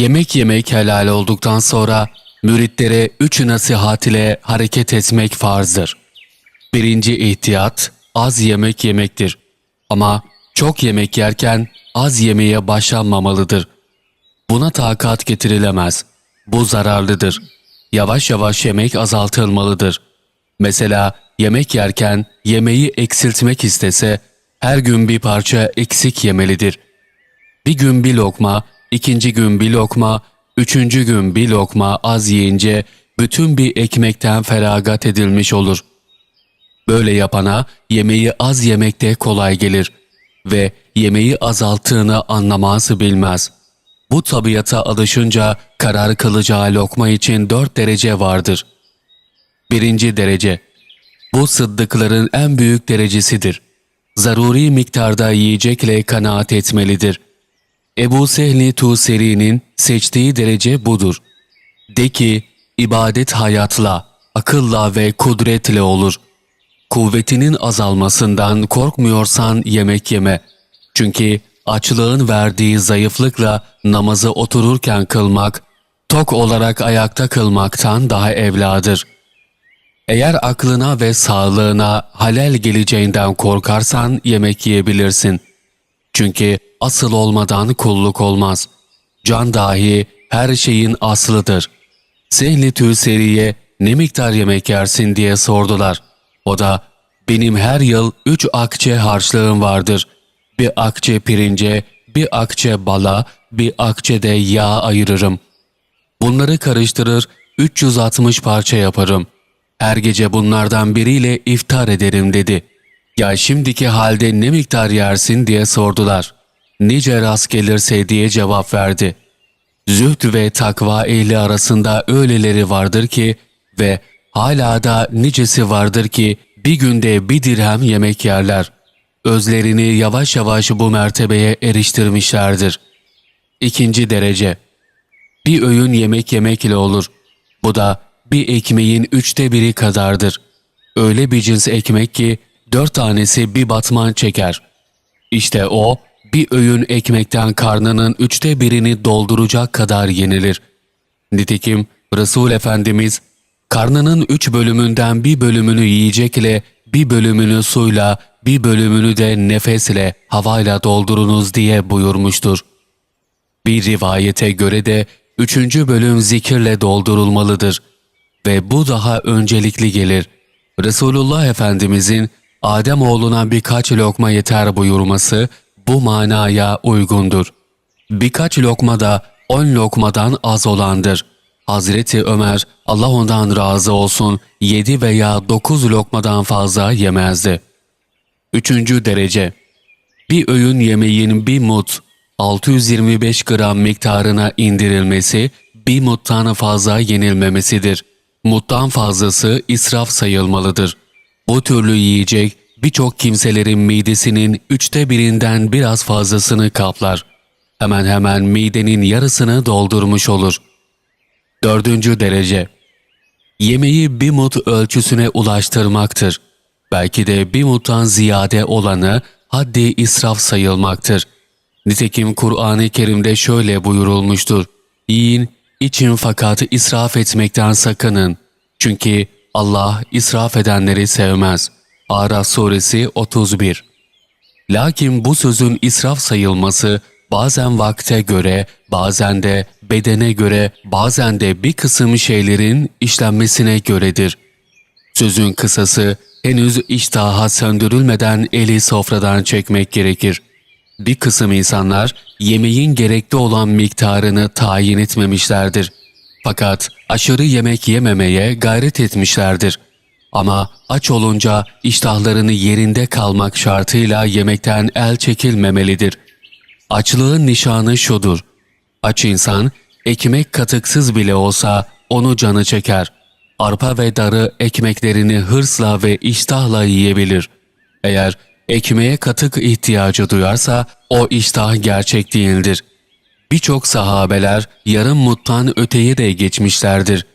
Yemek yemek helal olduktan sonra müritlere üç nasihat ile hareket etmek farzdır. Birinci ihtiyat az yemek yemektir. Ama çok yemek yerken az yemeye başlanmamalıdır. Buna takat getirilemez. Bu zararlıdır. Yavaş yavaş yemek azaltılmalıdır. Mesela yemek yerken yemeği eksiltmek istese her gün bir parça eksik yemelidir. Bir gün bir lokma, ikinci gün bir lokma, üçüncü gün bir lokma az yiyince bütün bir ekmekten feragat edilmiş olur. Böyle yapana yemeği az yemekte kolay gelir ve yemeği azalttığını anlamazı bilmez. Bu tabiata alışınca karar kılacağı lokma için dört derece vardır. Birinci derece Bu sıddıkların en büyük derecesidir. Zaruri miktarda yiyecekle kanaat etmelidir. Ebu Sehli Tuseri'nin seçtiği derece budur. De ki, ibadet hayatla, akılla ve kudretle olur. Kuvvetinin azalmasından korkmuyorsan yemek yeme. Çünkü açlığın verdiği zayıflıkla namazı otururken kılmak, tok olarak ayakta kılmaktan daha evladır. Eğer aklına ve sağlığına halel geleceğinden korkarsan yemek yiyebilirsin. Çünkü asıl olmadan kulluk olmaz. Can dahi her şeyin aslıdır. Sehli Tüseri'ye ne miktar yemek yersin diye sordular. O da benim her yıl üç akçe harçlığım vardır. Bir akçe pirince, bir akçe bala, bir akçe de yağ ayırırım. Bunları karıştırır 360 parça yaparım. Her gece bunlardan biriyle iftar ederim dedi. Ya şimdiki halde ne miktar yersin diye sordular. Nice rast gelirse diye cevap verdi. Zühd ve takva ehli arasında öyleleri vardır ki ve hala da nicesi vardır ki bir günde bir dirhem yemek yerler. Özlerini yavaş yavaş bu mertebeye eriştirmişlerdir. İkinci derece Bir öğün yemek yemek ile olur. Bu da bir ekmeğin üçte biri kadardır. Öyle bir cins ekmek ki dört tanesi bir batman çeker. İşte o bir öğün ekmekten karnının üçte birini dolduracak kadar yenilir. Nitekim Resul Efendimiz karnının üç bölümünden bir bölümünü yiyecekle, bir bölümünü suyla, bir bölümünü de nefesle, havayla doldurunuz diye buyurmuştur. Bir rivayete göre de üçüncü bölüm zikirle doldurulmalıdır ve bu daha öncelikli gelir. Resulullah Efendimizin Adem oğluna birkaç lokma yeter buyurması bu manaya uygundur. Birkaç lokma da on lokmadan az olandır. Hazreti Ömer Allah ondan razı olsun yedi veya dokuz lokmadan fazla yemezdi. Üçüncü derece Bir öğün yemeğin bir mut 625 gram miktarına indirilmesi bir muttan fazla yenilmemesidir. Muttan fazlası israf sayılmalıdır. Bu türlü yiyecek birçok kimselerin midesinin üçte birinden biraz fazlasını kaplar. Hemen hemen midenin yarısını doldurmuş olur. Dördüncü derece Yemeği bir mut ölçüsüne ulaştırmaktır. Belki de bir muttan ziyade olanı haddi israf sayılmaktır. Nitekim Kur'an-ı Kerim'de şöyle buyurulmuştur. Yiyin, için fakat israf etmekten sakının. Çünkü Allah israf edenleri sevmez. Araf suresi 31 Lakin bu sözün israf sayılması bazen vakte göre, bazen de bedene göre, bazen de bir kısım şeylerin işlenmesine göredir. Sözün kısası henüz iştaha söndürülmeden eli sofradan çekmek gerekir. Bir kısım insanlar yemeğin gerekli olan miktarını tayin etmemişlerdir. Fakat aşırı yemek yememeye gayret etmişlerdir. Ama aç olunca iştahlarını yerinde kalmak şartıyla yemekten el çekilmemelidir. Açlığın nişanı şudur. Aç insan ekmek katıksız bile olsa onu canı çeker. Arpa ve darı ekmeklerini hırsla ve iştahla yiyebilir. Eğer ekmeğe katık ihtiyacı duyarsa o iştah gerçek değildir. Birçok sahabeler yarım muttan öteye de geçmişlerdir.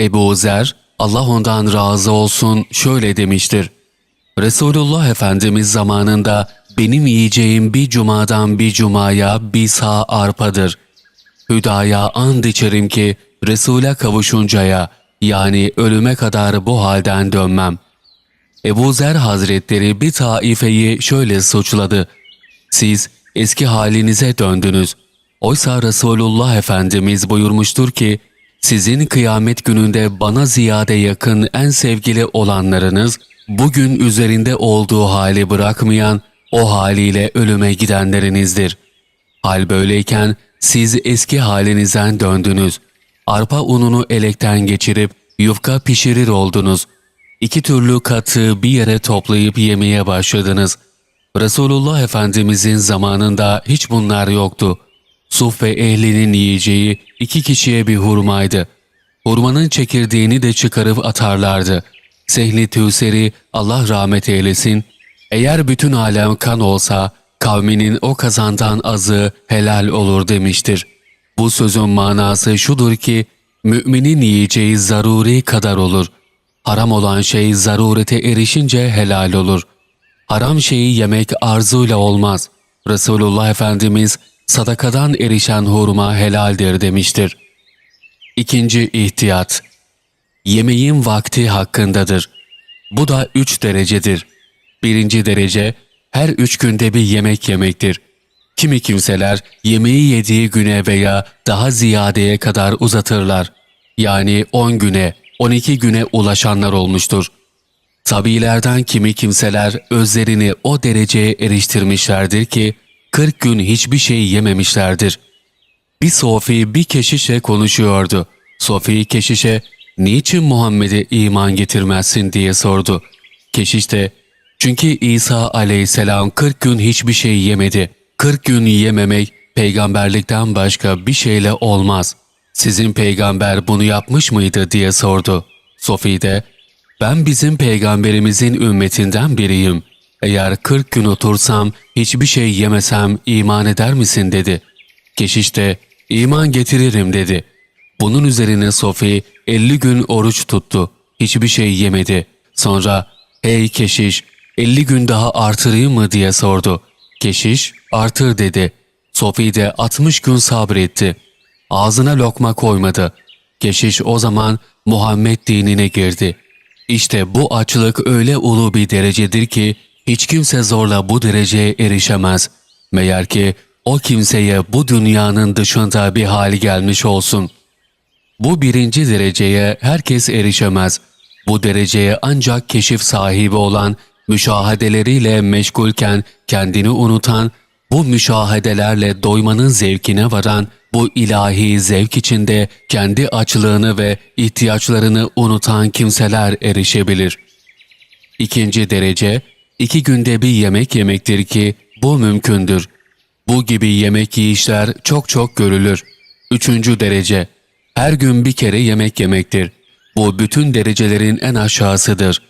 Ebu Zer, Allah ondan razı olsun şöyle demiştir. Resulullah Efendimiz zamanında benim yiyeceğim bir cumadan bir cumaya bir sağ arpadır. Hüdaya and içerim ki Resul'e kavuşuncaya yani ölüme kadar bu halden dönmem. Ebu Zer Hazretleri bir taifeyi şöyle suçladı. Siz eski halinize döndünüz. Oysa Resulullah Efendimiz buyurmuştur ki, sizin kıyamet gününde bana ziyade yakın en sevgili olanlarınız, bugün üzerinde olduğu hali bırakmayan, o haliyle ölüme gidenlerinizdir. Hal böyleyken siz eski halinizden döndünüz. Arpa ununu elekten geçirip yufka pişirir oldunuz. İki türlü katı bir yere toplayıp yemeye başladınız. Resulullah Efendimizin zamanında hiç bunlar yoktu. Suf ve ehlinin yiyeceği iki kişiye bir hurmaydı. Hurmanın çekirdeğini de çıkarıp atarlardı. Sehli Tüseri Allah rahmet eylesin. Eğer bütün alem kan olsa kavminin o kazandan azı helal olur demiştir. Bu sözün manası şudur ki müminin yiyeceği zaruri kadar olur. Haram olan şey zarurete erişince helal olur. Haram şeyi yemek arzuyla olmaz. Resulullah Efendimiz sadakadan erişen hurma helaldir demiştir. İkinci ihtiyat. Yemeğin vakti hakkındadır. Bu da üç derecedir. Birinci derece, her üç günde bir yemek yemektir. Kimi kimseler yemeği yediği güne veya daha ziyadeye kadar uzatırlar. Yani 10 güne, 12 güne ulaşanlar olmuştur. Tabiilerden kimi kimseler özlerini o dereceye eriştirmişlerdir ki 40 gün hiçbir şey yememişlerdir. Bir Sofi bir keşişe konuşuyordu. Sofi keşişe niçin Muhammed'e iman getirmezsin diye sordu. Keşiş de çünkü İsa aleyhisselam 40 gün hiçbir şey yemedi. 40 gün yememek peygamberlikten başka bir şeyle olmaz. Sizin peygamber bunu yapmış mıydı diye sordu. Sofi de ben bizim peygamberimizin ümmetinden biriyim. Eğer 40 gün otursam hiçbir şey yemesem iman eder misin dedi. Keşiş de iman getiririm dedi. Bunun üzerine Sofi 50 gün oruç tuttu. Hiçbir şey yemedi. Sonra hey keşiş 50 gün daha artırayım mı diye sordu. Keşiş artır dedi. Sofi de 60 gün sabretti. Ağzına lokma koymadı. Keşiş o zaman Muhammed dinine girdi. İşte bu açlık öyle ulu bir derecedir ki hiç kimse zorla bu dereceye erişemez. Meğer ki o kimseye bu dünyanın dışında bir hal gelmiş olsun. Bu birinci dereceye herkes erişemez. Bu dereceye ancak keşif sahibi olan, müşahedeleriyle meşgulken kendini unutan, bu müşahedelerle doymanın zevkine varan, bu ilahi zevk içinde kendi açlığını ve ihtiyaçlarını unutan kimseler erişebilir. İkinci derece, iki günde bir yemek yemektir ki bu mümkündür. Bu gibi yemek yiyişler çok çok görülür. Üçüncü derece, her gün bir kere yemek yemektir. Bu bütün derecelerin en aşağısıdır.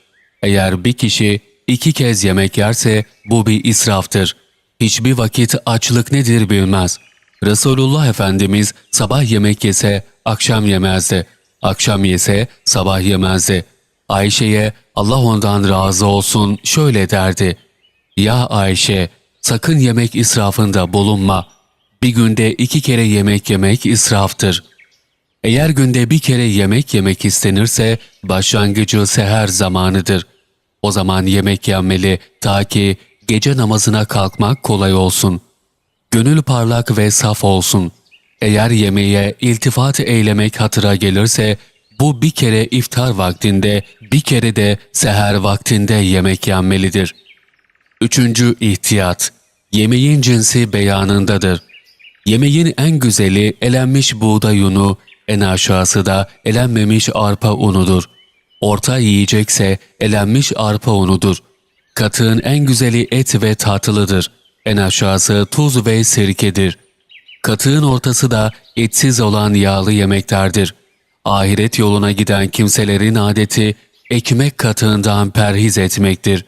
Eğer bir kişi iki kez yemek yerse bu bir israftır. Hiçbir vakit açlık nedir bilmez. Resulullah Efendimiz sabah yemek yese akşam yemezdi. Akşam yese sabah yemezdi. Ayşe'ye Allah ondan razı olsun şöyle derdi. Ya Ayşe sakın yemek israfında bulunma. Bir günde iki kere yemek yemek israftır. Eğer günde bir kere yemek yemek istenirse başlangıcı seher zamanıdır. O zaman yemek yenmeli ta ki gece namazına kalkmak kolay olsun. Gönül parlak ve saf olsun. Eğer yemeğe iltifat eylemek hatıra gelirse bu bir kere iftar vaktinde bir kere de seher vaktinde yemek yenmelidir. Üçüncü ihtiyat. Yemeğin cinsi beyanındadır. Yemeğin en güzeli elenmiş buğday unu, en aşağısı da elenmemiş arpa unudur. Orta yiyecekse elenmiş arpa unudur. Katığın en güzeli et ve tatlıdır. En aşağısı tuz ve sirkedir. Katığın ortası da etsiz olan yağlı yemeklerdir. Ahiret yoluna giden kimselerin adeti ekmek katığından perhiz etmektir.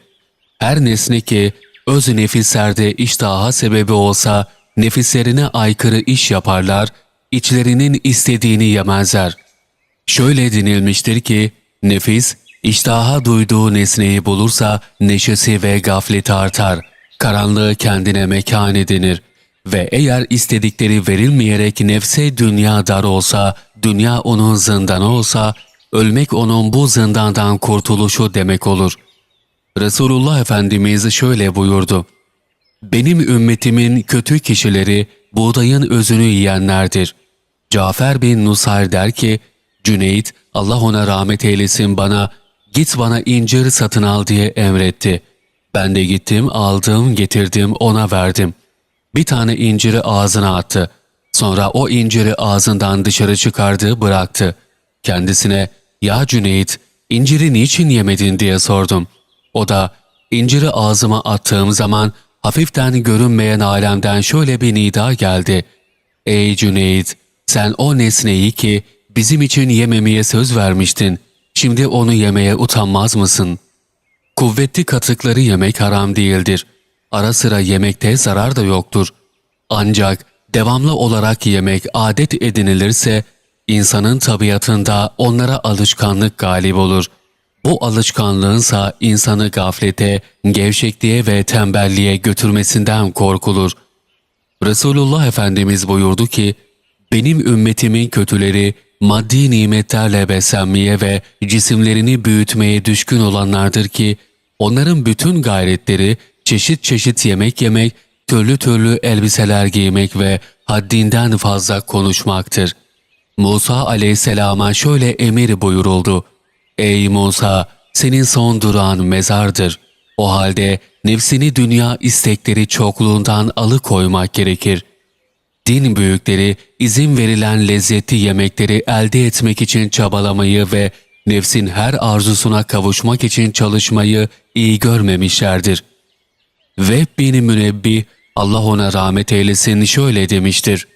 Her nesne ki öz nefislerde iştaha sebebi olsa nefislerine aykırı iş yaparlar, içlerinin istediğini yemezler. Şöyle denilmiştir ki, nefis, iştaha duyduğu nesneyi bulursa neşesi ve gafleti artar. Karanlığı kendine mekan edinir. ve eğer istedikleri verilmeyerek nefse dünya dar olsa, dünya onun zindanı olsa, ölmek onun bu zindandan kurtuluşu demek olur. Resulullah Efendimiz şöyle buyurdu. Benim ümmetimin kötü kişileri buğdayın özünü yiyenlerdir. Cafer bin Nusayr der ki, Cüneyt Allah ona rahmet eylesin bana, git bana incir satın al diye emretti. Ben de gittim, aldım, getirdim, ona verdim. Bir tane inciri ağzına attı. Sonra o inciri ağzından dışarı çıkardı, bıraktı. Kendisine, ya Cüneyt, inciri niçin yemedin diye sordum. O da, inciri ağzıma attığım zaman hafiften görünmeyen alemden şöyle bir nida geldi. Ey Cüneyt, sen o nesneyi ki bizim için yememeye söz vermiştin. Şimdi onu yemeye utanmaz mısın? Kuvvetli katıkları yemek haram değildir. Ara sıra yemekte zarar da yoktur. Ancak devamlı olarak yemek adet edinilirse insanın tabiatında onlara alışkanlık galip olur. Bu alışkanlığınsa insanı gaflete, gevşekliğe ve tembelliğe götürmesinden korkulur. Resulullah Efendimiz buyurdu ki, benim ümmetimin kötüleri maddi nimetlerle beslenmeye ve cisimlerini büyütmeye düşkün olanlardır ki, onların bütün gayretleri çeşit çeşit yemek yemek, türlü türlü elbiseler giymek ve haddinden fazla konuşmaktır. Musa aleyhisselama şöyle emir buyuruldu. Ey Musa! Senin son durağın mezardır. O halde nefsini dünya istekleri çokluğundan alıkoymak gerekir. Din büyükleri izin verilen lezzetli yemekleri elde etmek için çabalamayı ve nefsin her arzusuna kavuşmak için çalışmayı iyi görmemişlerdir. Ve bin Münebbi Allah ona rahmet eylesin şöyle demiştir.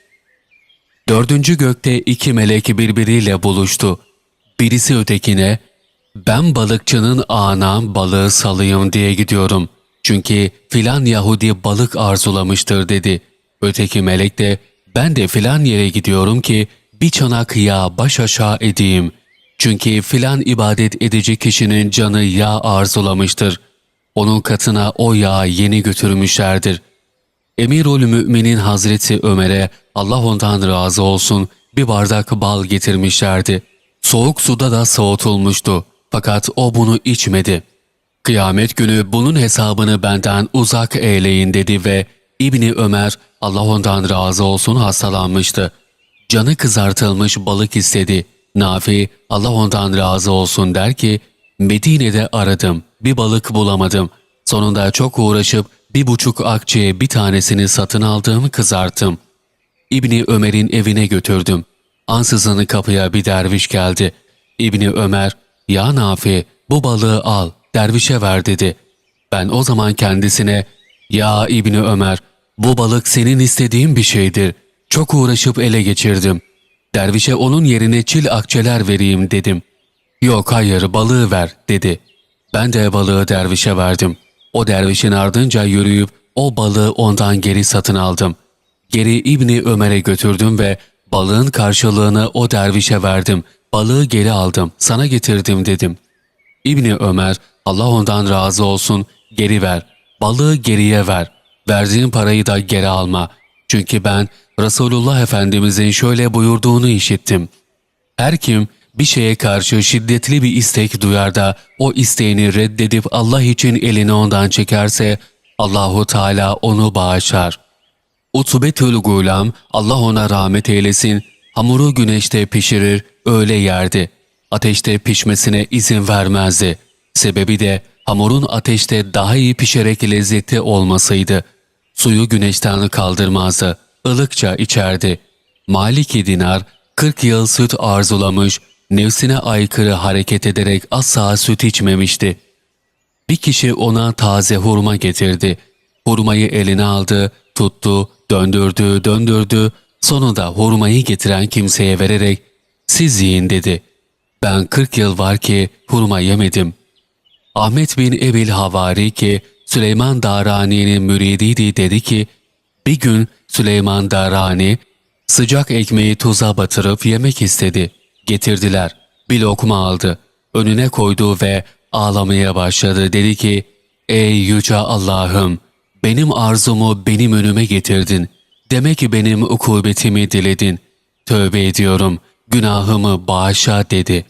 Dördüncü gökte iki melek birbiriyle buluştu. Birisi ötekine, ben balıkçının ağına balığı salayım diye gidiyorum. Çünkü filan Yahudi balık arzulamıştır dedi. Öteki melek de, ben de filan yere gidiyorum ki bir çanak yağ baş aşağı edeyim. Çünkü filan ibadet edici kişinin canı yağ arzulamıştır. Onun katına o yağı yeni götürmüşlerdir. Emirül Müminin Hazreti Ömer'e Allah ondan razı olsun bir bardak bal getirmişlerdi. Soğuk suda da soğutulmuştu. Fakat o bunu içmedi. Kıyamet günü bunun hesabını benden uzak eyleyin dedi ve İbni Ömer Allah ondan razı olsun hastalanmıştı. Canı kızartılmış balık istedi. Nafi Allah ondan razı olsun der ki Medine'de aradım bir balık bulamadım. Sonunda çok uğraşıp bir buçuk akçeye bir tanesini satın aldığımı kızarttım. İbni Ömer'in evine götürdüm. Ansızın kapıya bir derviş geldi. İbni Ömer, ya Nafi bu balığı al, dervişe ver dedi. Ben o zaman kendisine, ya İbni Ömer bu balık senin istediğin bir şeydir. Çok uğraşıp ele geçirdim. Dervişe onun yerine çil akçeler vereyim dedim. Yok hayır balığı ver dedi. Ben de balığı dervişe verdim. O dervişin ardınca yürüyüp o balığı ondan geri satın aldım. Geri İbni Ömer'e götürdüm ve balığın karşılığını o dervişe verdim. Balığı geri aldım, sana getirdim dedim. İbni Ömer, Allah ondan razı olsun, geri ver. Balığı geriye ver. Verdiğin parayı da geri alma. Çünkü ben Resulullah Efendimizin şöyle buyurduğunu işittim. Her kim bir şeye karşı şiddetli bir istek duyar da o isteğini reddedip Allah için elini ondan çekerse Allahu Teala onu bağışlar. Utbetül Gulam Allah ona rahmet eylesin hamuru güneşte pişirir öyle yerdi. Ateşte pişmesine izin vermezdi. Sebebi de hamurun ateşte daha iyi pişerek lezzetli olmasıydı. Suyu güneşten kaldırmazdı. ılıkça içerdi. Maliki Dinar 40 yıl süt arzulamış, nefsine aykırı hareket ederek asla süt içmemişti. Bir kişi ona taze hurma getirdi. Hurmayı eline aldı, tuttu, döndürdü, döndürdü. Sonunda hurmayı getiren kimseye vererek siz yiyin dedi. Ben 40 yıl var ki hurma yemedim. Ahmet bin Ebil Havari ki Süleyman Darani'nin müridiydi dedi ki bir gün Süleyman Darani sıcak ekmeği tuza batırıp yemek istedi. Getirdiler. Bir lokma aldı. Önüne koydu ve ağlamaya başladı. Dedi ki, Ey yüce Allah'ım! Benim arzumu benim önüme getirdin. Demek ki benim ukubetimi diledin. Tövbe ediyorum, günahımı bağışla dedi.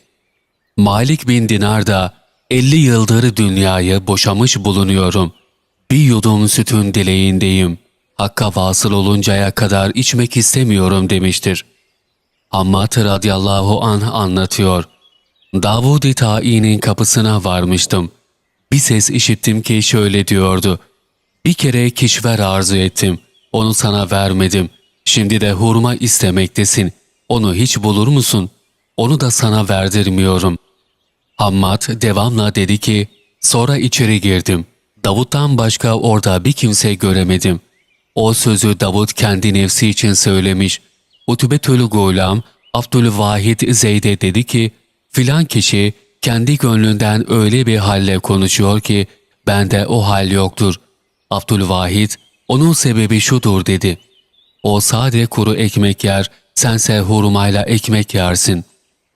Malik bin Dinar da 50 yıldır dünyayı boşamış bulunuyorum. Bir yudum sütün dileğindeyim. Hakka vasıl oluncaya kadar içmek istemiyorum demiştir. Hammad radıyallahu anh anlatıyor. Davud-i Ta'i'nin kapısına varmıştım. Bir ses işittim ki şöyle diyordu. Bir kere kişver arzu ettim. Onu sana vermedim. Şimdi de hurma istemektesin. Onu hiç bulur musun? Onu da sana verdirmiyorum. Hammad devamla dedi ki, sonra içeri girdim. Davut'tan başka orada bir kimse göremedim. O sözü Davut kendi nefsi için söylemiş. Utubetül Gulam, Abdülvahid Zeyd'e dedi ki, filan kişi kendi gönlünden öyle bir halle konuşuyor ki, bende o hal yoktur. Abdülvahid, onun sebebi şudur dedi. O sade kuru ekmek yer, sense hurmayla ekmek yersin.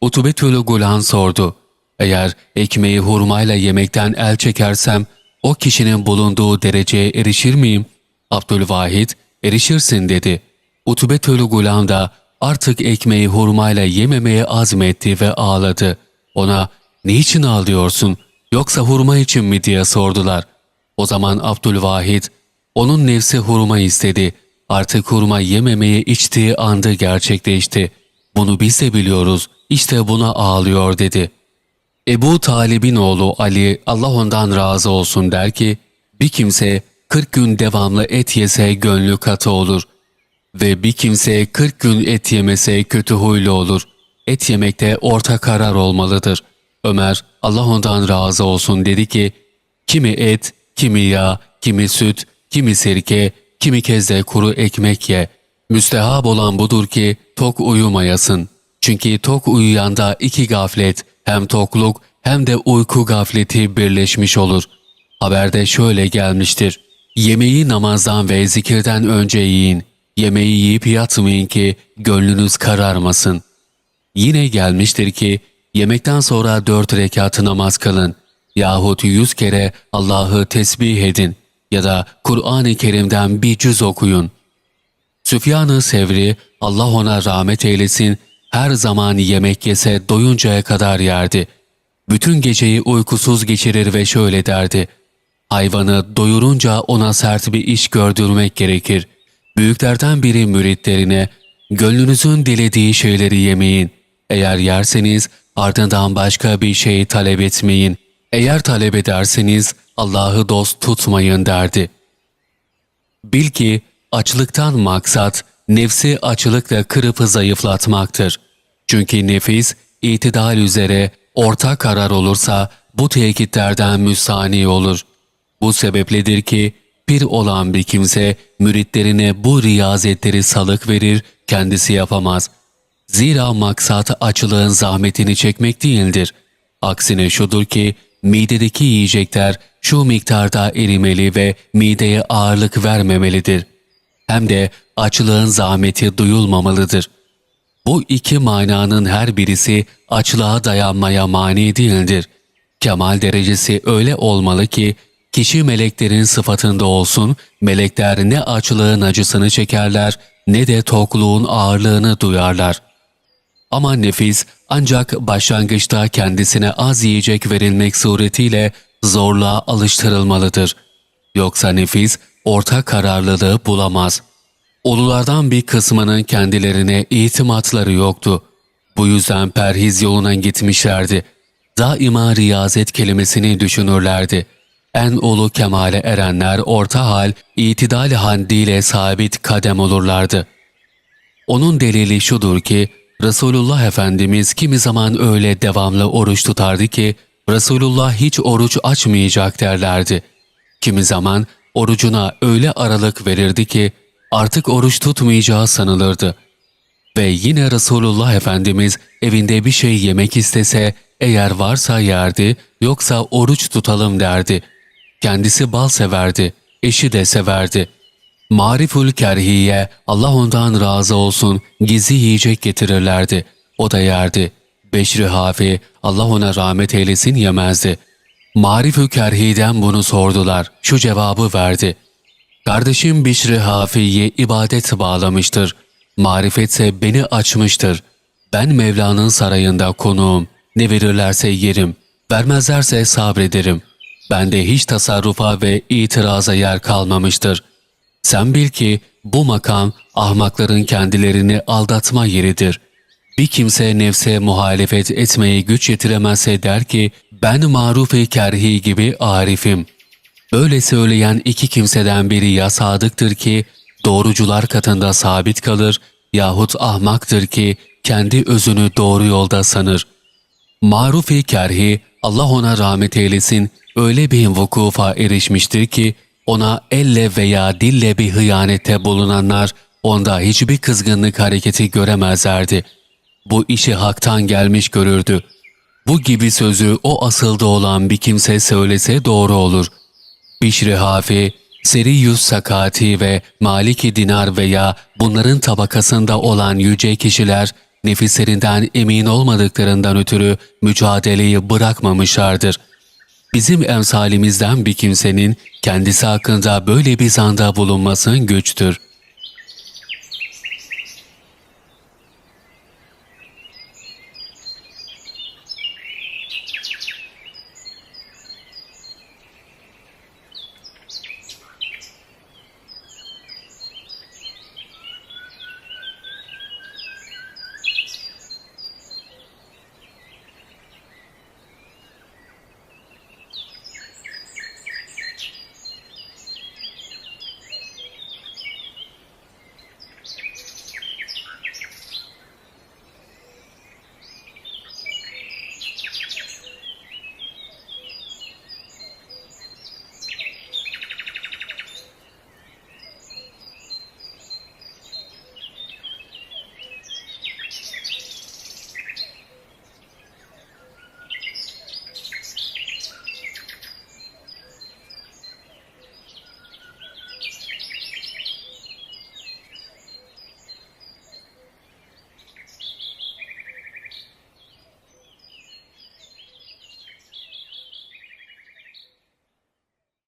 Utubetül Gulan sordu. Eğer ekmeği hurmayla yemekten el çekersem, o kişinin bulunduğu dereceye erişir miyim? Abdülvahid, erişirsin dedi. Utubetül Gulam da artık ekmeği hurmayla yememeye azmetti ve ağladı. Ona, niçin ağlıyorsun, yoksa hurma için mi diye sordular. O zaman Abdülvahid, onun nefsi hurma istedi. Artık hurma yememeye içtiği anda gerçekleşti. Bunu biz de biliyoruz, işte buna ağlıyor dedi.'' Ebu Talib'in oğlu Ali Allah ondan razı olsun der ki, bir kimse 40 gün devamlı et yese gönlü katı olur ve bir kimse 40 gün et yemese kötü huylu olur. Et yemekte orta karar olmalıdır. Ömer Allah ondan razı olsun dedi ki, kimi et, kimi yağ, kimi süt, kimi sirke, kimi kez de kuru ekmek ye. Müstehab olan budur ki tok uyumayasın. Çünkü tok uyuyanda iki gaflet, hem tokluk hem de uyku gafleti birleşmiş olur. Haberde şöyle gelmiştir. Yemeği namazdan ve zikirden önce yiyin. Yemeği yiyip yatmayın ki gönlünüz kararmasın. Yine gelmiştir ki yemekten sonra dört rekatı namaz kılın yahut yüz kere Allah'ı tesbih edin ya da Kur'an-ı Kerim'den bir cüz okuyun. Süfyan-ı Sevri, Allah ona rahmet eylesin, her zaman yemek yese doyuncaya kadar yerdi. Bütün geceyi uykusuz geçirir ve şöyle derdi. Hayvanı doyurunca ona sert bir iş gördürmek gerekir. Büyüklerden biri müritlerine, gönlünüzün dilediği şeyleri yemeyin. Eğer yerseniz ardından başka bir şey talep etmeyin. Eğer talep ederseniz Allah'ı dost tutmayın derdi. Bil ki açlıktan maksat nefsi açlıkla kırıp zayıflatmaktır. Çünkü nefis itidal üzere orta karar olursa bu tehditlerden müsani olur. Bu sebepledir ki bir olan bir kimse müritlerine bu riyazetleri salık verir, kendisi yapamaz. Zira maksat açlığın zahmetini çekmek değildir. Aksine şudur ki midedeki yiyecekler şu miktarda erimeli ve mideye ağırlık vermemelidir. Hem de açlığın zahmeti duyulmamalıdır. Bu iki mananın her birisi açlığa dayanmaya mani değildir. Kemal derecesi öyle olmalı ki kişi meleklerin sıfatında olsun, melekler ne açlığın acısını çekerler ne de tokluğun ağırlığını duyarlar. Ama nefis ancak başlangıçta kendisine az yiyecek verilmek suretiyle zorluğa alıştırılmalıdır. Yoksa nefis orta kararlılığı bulamaz. Ululardan bir kısmının kendilerine itimatları yoktu. Bu yüzden perhiz yoluna gitmişlerdi. Daima riyazet kelimesini düşünürlerdi. En ulu kemale erenler orta hal, itidal handiyle sabit kadem olurlardı. Onun delili şudur ki, Resulullah Efendimiz kimi zaman öyle devamlı oruç tutardı ki, Resulullah hiç oruç açmayacak derlerdi. Kimi zaman orucuna öyle aralık verirdi ki, artık oruç tutmayacağı sanılırdı. Ve yine Resulullah Efendimiz evinde bir şey yemek istese eğer varsa yerdi yoksa oruç tutalım derdi. Kendisi bal severdi, eşi de severdi. Mariful kerhiye Allah ondan razı olsun gizli yiyecek getirirlerdi. O da yerdi. Beşri Hafi Allah ona rahmet eylesin yemezdi. Marifü kerhiden bunu sordular. Şu cevabı verdi. Kardeşim Bişri Hafi'yi ibadet bağlamıştır. Marifetse beni açmıştır. Ben Mevla'nın sarayında konuğum. Ne verirlerse yerim. Vermezlerse sabrederim. Bende hiç tasarrufa ve itiraza yer kalmamıştır. Sen bil ki bu makam ahmakların kendilerini aldatma yeridir. Bir kimse nefse muhalefet etmeyi güç yetiremezse der ki ben maruf-i kerhi gibi arifim. Böyle söyleyen iki kimseden biri ya sadıktır ki doğrucular katında sabit kalır yahut ahmaktır ki kendi özünü doğru yolda sanır. Maruf-i kerhi Allah ona rahmet eylesin öyle bir vukufa erişmiştir ki ona elle veya dille bir hıyanette bulunanlar onda hiçbir kızgınlık hareketi göremezlerdi. Bu işi haktan gelmiş görürdü. Bu gibi sözü o asılda olan bir kimse söylese doğru olur. Bişri Hafi, Seriyüz Sakati ve Maliki Dinar veya bunların tabakasında olan yüce kişiler nefislerinden emin olmadıklarından ötürü mücadeleyi bırakmamışlardır. Bizim emsalimizden bir kimsenin kendisi hakkında böyle bir zanda bulunması güçtür.